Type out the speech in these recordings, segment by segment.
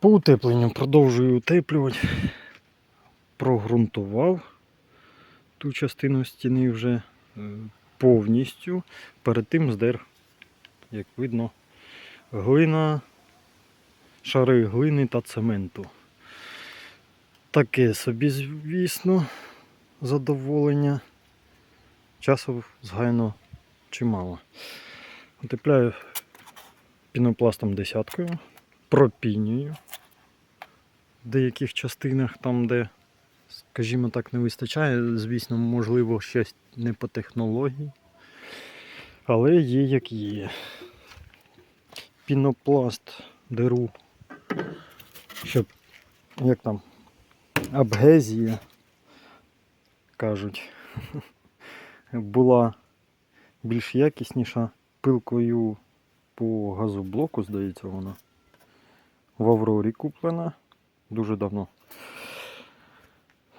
По утепленню продовжую утеплювати. Прогрунтував ту частину стіни вже е, повністю. Перед тим здер, як видно, глина, шари глини та цементу. Таке собі, звісно, задоволення. Часу згайно чимало. Утепляю пінопластом десяткою, пропінюю в деяких частинах, там, де, скажімо так, не вистачає, звісно, можливо, щось не по технології. Але є як є. Пінопласт деру, щоб як там абгезія, кажуть, була більш якісніша пилкою по газоблоку, здається, вона. В Аврорі куплена дуже давно.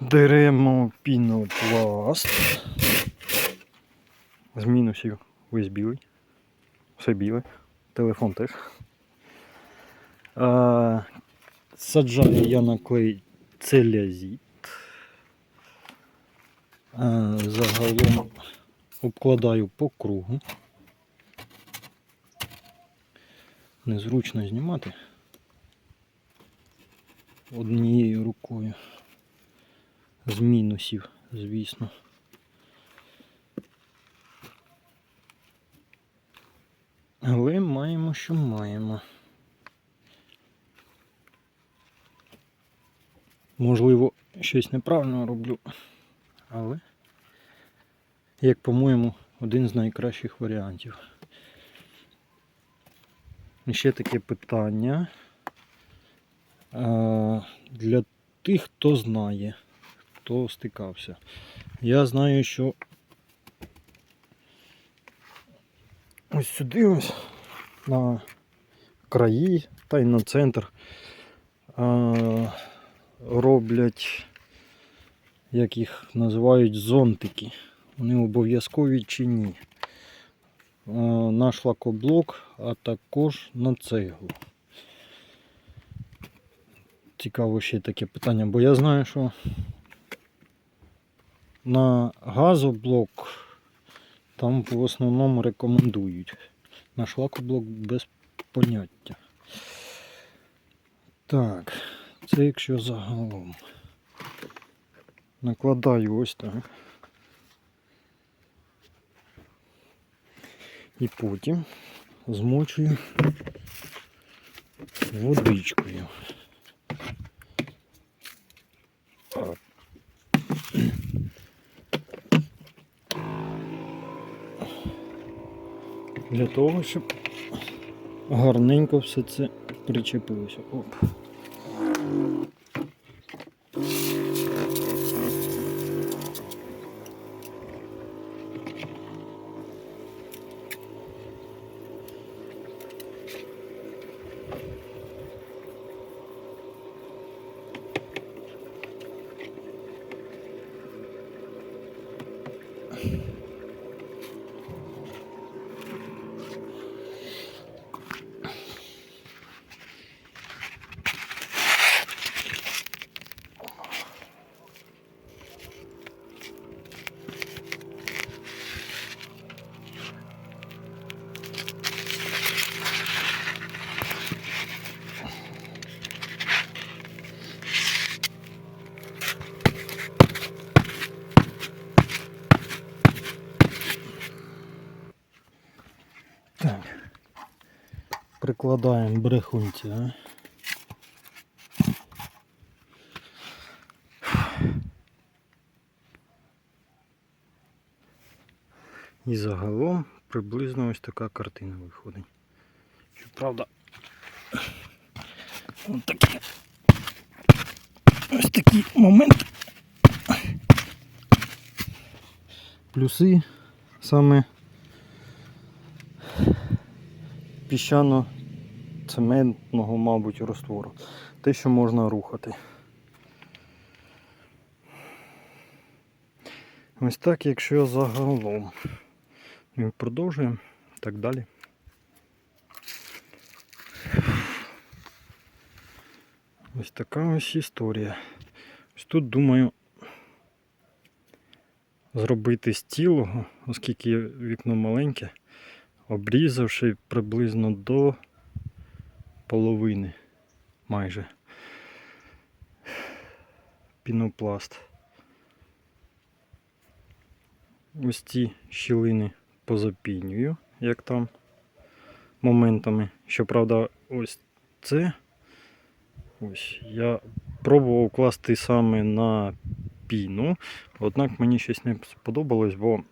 Беремо пінопласт. З мінусів весь білий. Все біле. Телефон теж. А, саджаю я на клей целязіт. А, загалом обкладаю по кругу. Незручно знімати однією рукою. З мінусів, звісно. Але маємо, що маємо. Можливо, щось неправильно роблю, але, як по-моєму, один з найкращих варіантів. Ще таке питання. А, Для тих, хто знає, хто стикався. Я знаю, що ось сюди ось на краї та й на центр роблять, як їх називають, зонтики. Вони обов'язкові чи ні. А, на шлакоблок, а також на цеглу. Цікаво ще таке питання, бо я знаю, що на газоблок там в основному рекомендують. На шлакоблок без поняття. Так, це якщо загалом. Накладаю ось так. І потім змочую водичкою. Для того, щоб гарненько все це причепилося. Оп. Прикладаємо брехунця. І загалом приблизно ось така картина виходить. Щоправда, ось такі, ось такий момент. Плюси саме піщано-цементного, мабуть, розтвору. Те, що можна рухати. Ось так, якщо загалом. Ми продовжуємо так далі. Ось така ось історія. Ось тут думаю зробити з цілого, оскільки вікно маленьке, обрізавши приблизно до половини майже пінопласт. Ось ці щілини позапінюю, як там моментами. Щоправда, ось це. Ось я пробував класти саме на піну, однак мені щось не сподобалось, бо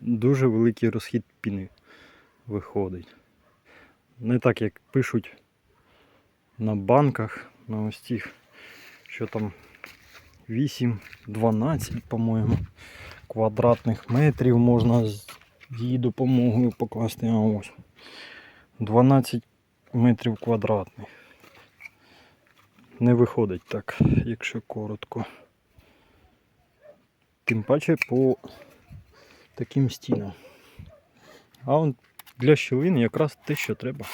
дуже великий розхід піни виходить. Не так, як пишуть на банках, на ось тих, що там 8-12, по-моєму, квадратних метрів можна з її допомогою покласти. А ось 12 метрів квадратних. Не виходить так, якщо коротко. Тим паче по таким стінам. А он для щілин якраз те, що треба.